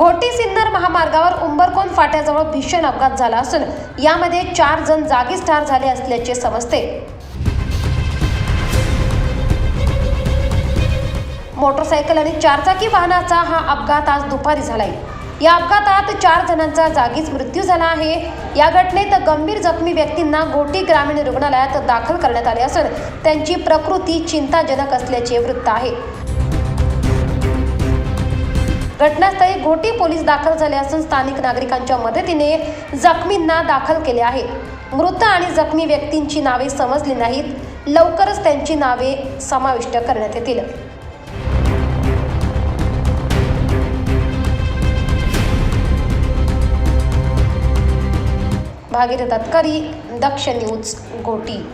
घोटी सिन्नर महामार्गावर उंबरकोन फाट्याजवळ भीषण अपघात झाला असून यामध्ये चार जण जागीच ठार झाले असल्याचे समजते. मोटरसायकल आणि चारचाकी वाहनाचा हा अपघात आज दुपारी झालाय. या अपघातात चार जणांचा जागीच मृत्यू झाला आहे. या घटनेत गंभीर जखमी व्यक्तींना घोटी ग्रामीण रुग्णालयात दाखल करण्यात आले असून त्यांची प्रकृती चिंताजनक असल्याचे वृत्त आहे. घटनास्थळी घोटी पोलीस दाखल झाले असून स्थानिक नागरिकांच्या मदतीने जखमींना दाखल केले आहे. मृत आणि जखमी व्यक्तींची नावे समजली नाहीत. लवकरच त्यांची नावे समाविष्ट करण्यात येतील. भागीरथ तत्करी दक्ष न्यूज घोटी.